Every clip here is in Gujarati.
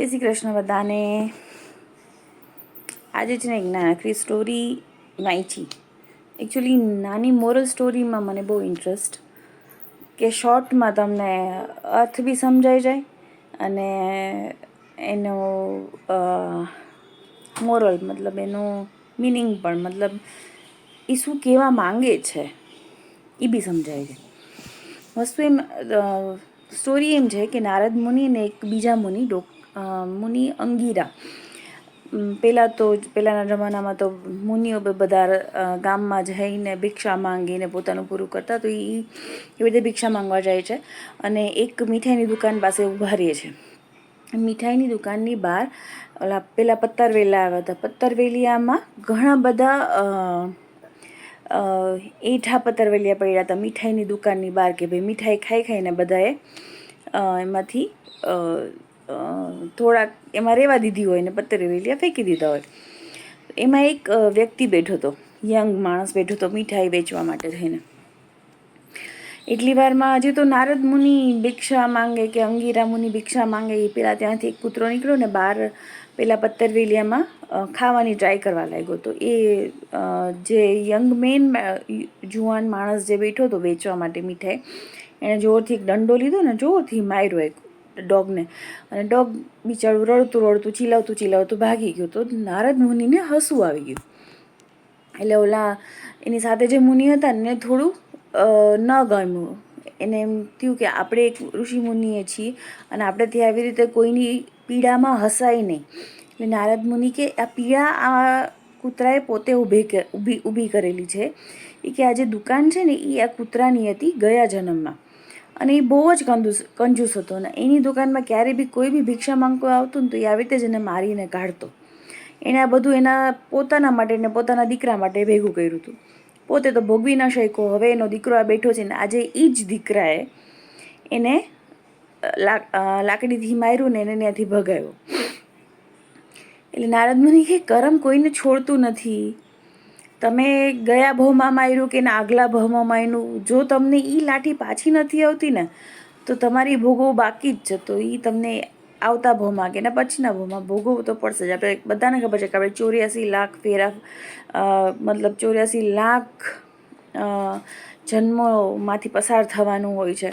જય શ્રી કૃષ્ણ બધાને. આજે છે ને એક નાનકડી સ્ટોરી વાંચી. એકચ્યુઅલી નાની મોરલ સ્ટોરીમાં મને બહુ ઇન્ટરેસ્ટ કે શોર્ટમાં તમને અર્થ બી સમજાઈ જાય અને એનો મોરલ મતલબ એનો મિનિંગ પણ મતલબ એ શું કહેવા માંગે છે એ બી સમજાઈ જાય. વસ્તુ એમ સ્ટોરી એમ છે કે નારદ મુનિ અને એક બીજા મુનિ ડોક અ, મુનિ અંગીરા. પહેલાં તો પહેલાંના જમાનામાં તો મુનિઓ બધા ગામમાં જઈને ભિક્ષા માંગીને પોતાનું પૂરું કરતા, તો એ એવી રીતે ભિક્ષા માંગવા જાય છે. અને એક મીઠાઈની દુકાન પાસે ઊભા રહે છે. મીઠાઈની દુકાનની બહાર, ઓલા પહેલાં પત્તરવેલા આવ્યા હતા. પત્તરવેલિયામાં ઘણા બધા એઠા પત્તરવેલિયા પડ્યા હતા મીઠાઈની દુકાનની બહાર કે ભાઈ મીઠાઈ ખાઈ ખાઈને બધાએ એમાંથી થોડાક એમાં રહેવા દીધી હોય ને પત્તરવેલિયા ફેંકી દીધા હોય. એમાં એક વ્યક્તિ બેઠો હતો. યંગ માણસ બેઠો હતો મીઠાઈ વેચવા માટે થઈને એટલી વારમાં હજી તો નારદ મુનિ ભિક્ષા માંગે કે અંગીરા મુનિ ભિક્ષા માંગે એ પેલા ત્યાંથી એક કૂતરો નીકળ્યો ને બહાર પેલા પત્તરવેલિયામાં ખાવાની ટ્રાય કરવા લાગ્યો તો એ જે યંગ મેન જુવાન માણસ જે બેઠો હતો વેચવા માટે મીઠાઈ એણે જોરથી એક દંડો લીધો ને જોરથી માર્યો એક ડોગને. અને ડોગ બિચારું રડતું રડતું, ચીલાવતું ચીલાવતું ભાગી ગયું. તો નારદ મુનિને હસવું આવી ગયું. એટલે ઓલા એની સાથે જે મુનિ હતા ને થોડું ન ગમ્યું. એને એમ થયું કે આપણે એક ઋષિ મુનિએ છીએ અને આપણેથી આવી રીતે કોઈની પીડામાં હસાય નહીં. એટલે નારદ મુનિ કે આ પીડા આ કૂતરાએ પોતે ઊભી ઊભી ઊભી કરેલી છે. એ કે આ જે દુકાન છે ને એ આ કૂતરાની હતી ગયા જન્મમાં. અને એ બહુ જ કંદુસ, કંજૂસ હતો. અને એની દુકાનમાં ક્યારેય બી કોઈ બી ભિક્ષા માંગતો આવતું ને તો એ આવી રીતે જ એને મારીને કાઢતો. એણે આ બધું એના પોતાના માટે ને પોતાના દીકરા માટે ભેગું કર્યું હતું. પોતે તો ભોગવી ન શક્યો. હવે એનો દીકરો આ બેઠો છે ને આજે એ જ દીકરાએ એને લાકડીથી માર્યું ને એને ત્યાંથી ભગાવ્યો એટલે નારદ મુનિ કે કરમ કોઈને છોડતું નથી. તમે ગયા ભાવમાં માર્યું કે ને, આગલા ભાવમાં માર્યું? જો તમને એ લાઠી પાછી નથી આવતી ને, તો તમારી ભોગવવું બાકી જ છે. તો એ તમને આવતા ભાવમાં કે ને, પછીના ભાવમાં ભોગવવું તો પડશે જ. આપણે બધાને ખબર છે કે આપણે ચોર્યાસી લાખ ફેરા મતલબ ચોર્યાસી લાખ જન્મોમાંથી પસાર થવાનું હોય છે.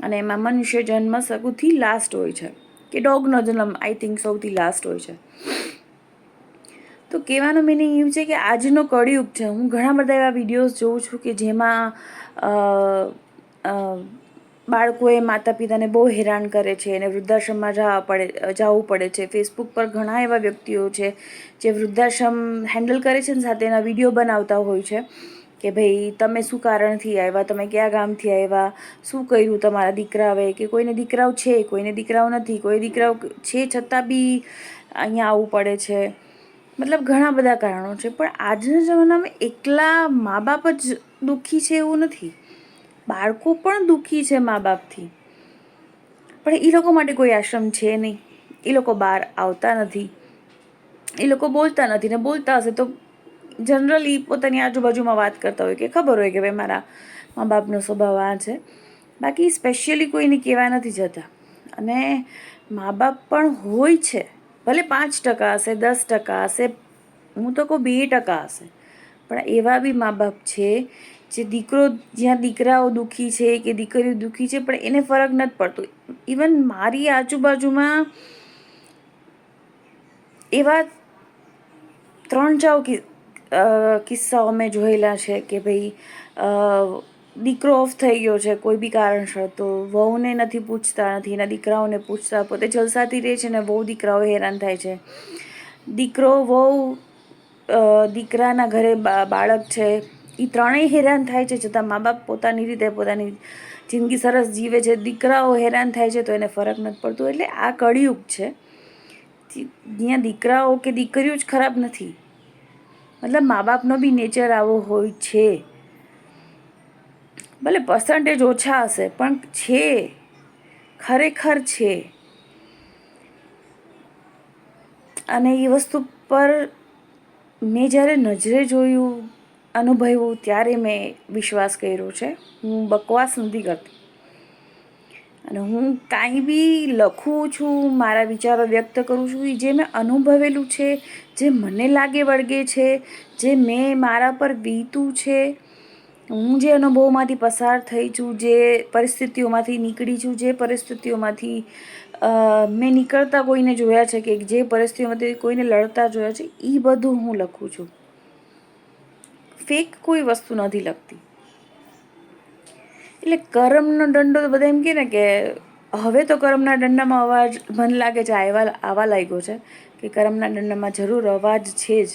અને એમાં મનુષ્ય જન્મ સૌથી લાસ્ટ હોય છે. કે ડોગનો જન્મ આઈ થિંક સૌથી લાસ્ટ હોય છે. તો કહેવાનો મિનિંગ એવું છે કે આજનો કળિયુગ છે. હું ઘણા બધા એવા વિડીયોઝ જોઉં છું કે જેમાં બાળકોએ માતા પિતાને બહુ હેરાન કરે છે અને વૃદ્ધાશ્રમમાં જવા પડે, જવું પડે છે. ફેસબુક પર ઘણા એવા વ્યક્તિઓ છે જે વૃદ્ધાશ્રમ હેન્ડલ કરે છે ને સાથે એના વીડિયો બનાવતા હોય છે કે ભાઈ તમે શું કારણથી આવ્યા? તમે કયા ગામથી આવ્યા? શું કર્યું? તમારા દીકરાવે કે કોઈને દીકરાઓ છે, કોઈને દીકરાઓ નથી, કોઈ દીકરાઓ છે છતાં બી અહીંયા આવવું પડે છે. મતલબ ઘણા બધા કારણો છે, પણ આજના જમાનામાં એકલા મા બાપ જ દુઃખી છે એવું નથી. બાળકો પણ દુઃખી છે મા બાપથી પણ એ લોકો માટે કોઈ આશ્રમ છે નહીં. એ લોકો બહાર આવતા નથી. એ લોકો બોલતા નથી ને બોલતા હશે તો જનરલી પોતાની આજુબાજુમાં વાત કરતા હોય કે ખબર હોય કે ભાઈ મારા મા બાપનો સ્વભાવ આ છે. બાકી સ્પેશિયલી કોઈને કહેવા નથી જતા. અને મા બાપ પણ હોય છે. ભલે પાંચ ટકા હશે, દસ ટકા હશે, હું તો કહું બે ટકા હશે. પણ એવા બી મા બાપ છે, જે દીકરો જ્યાં દીકરાઓ દુઃખી છે, કે દીકરીઓ દુઃખી છે, પણ એને ફરક નથી પડતો. ઇવન મારી આજુબાજુમાં એવા ત્રણ ચાર કિસ્સાઓ મેં જોયેલા છે કે ભાઈ દીકરો ઓફ થઈ ગયો છે, કોઈ બી કારણસર, તો વહુને નથી પૂછતા, નથી એના દીકરાઓને પૂછતા, પોતે જલસાથી રહે છે ને વહુ દીકરાઓ હેરાન થાય છે. દીકરો, વહુ દીકરાના ઘરે બાળક છે એ ત્રણેય હેરાન થાય છે, છતાં મા બાપ પોતાની રીતે, પોતાની જિંદગી સરસ જીવે છે. દીકરાઓ હેરાન થાય છે, તો એને ફરક નથી પડતો, એટલે આ કળિયુગ છે. જ્યાં દીકરાઓ કે દીકરીઓ જ ખરાબ નથી. મતલબ મા બાપનો બી નેચર આવો હોય છે. ભલે પર્સન્ટેજ ઓછા હશે, પણ છે. ખરેખર છે. અને એ વસ્તુ પર મેં જ્યારે નજરે જોયું, અનુભવ્યું, ત્યારે મેં વિશ્વાસ કર્યો છે. હું બકવાસ નથી કરતી. અને હું કાંઈ બી લખું છું, મારા વિચારો વ્યક્ત કરું છું, એ જે મેં અનુભવેલું છે, જે મને લાગે વળગે છે, જે મેં મારા પર વીતું છે હું જે અનુભવમાંથી પસાર થઈ છું, જે પરિસ્થિતિઓમાંથી નીકળી છું, જે પરિસ્થિતિઓમાંથી મેં નીકળતા કોઈને જોયા છે કે જે પરિસ્થિતિઓમાંથી કોઈને લડતા જોયા છે એ બધું હું લખું છું. ફેક કોઈ વસ્તુ નથી લખતી એટલે કરમનો દંડો તો બધા એમ કહે ને કે હવે તો કરમના દંડામાં અવાજ મને લાગે છે આવા આવા લાગ્યો છે કે કરમના દંડામાં જરૂર અવાજ છે જ.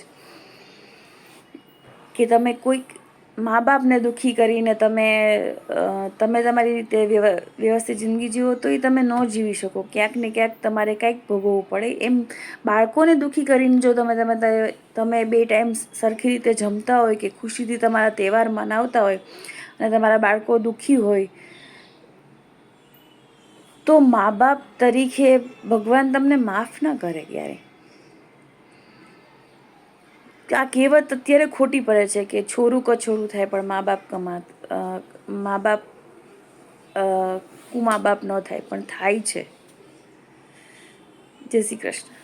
કે તમે કોઈક મા બાપને દુઃખી કરીને તમે તમે તમારી રીતે વ્યવસ્થિત જિંદગી જીવો તો એ તમે ન જીવી શકો. ક્યાંક ને ક્યાંક તમારે કંઈક ભોગવવું પડે. એમ બાળકોને દુઃખી કરીને જો તમે તમે તમે બે ટાઈમ સરખી રીતે જમતા હોય કે ખુશીથી તમારા તહેવાર મનાવતા હોય અને તમારા બાળકો દુઃખી હોય, તો મા બાપ તરીકે ભગવાન તમને માફ ના કરે ક્યારે? આ કહેવત અત્યારે ખોટી પડે છે કે છોરું કછોરું થાય પણ મા બાપ કમાત મા બાપ કુ મા બાપ ન થાય પણ થાય છે. જય શ્રી કૃષ્ણ.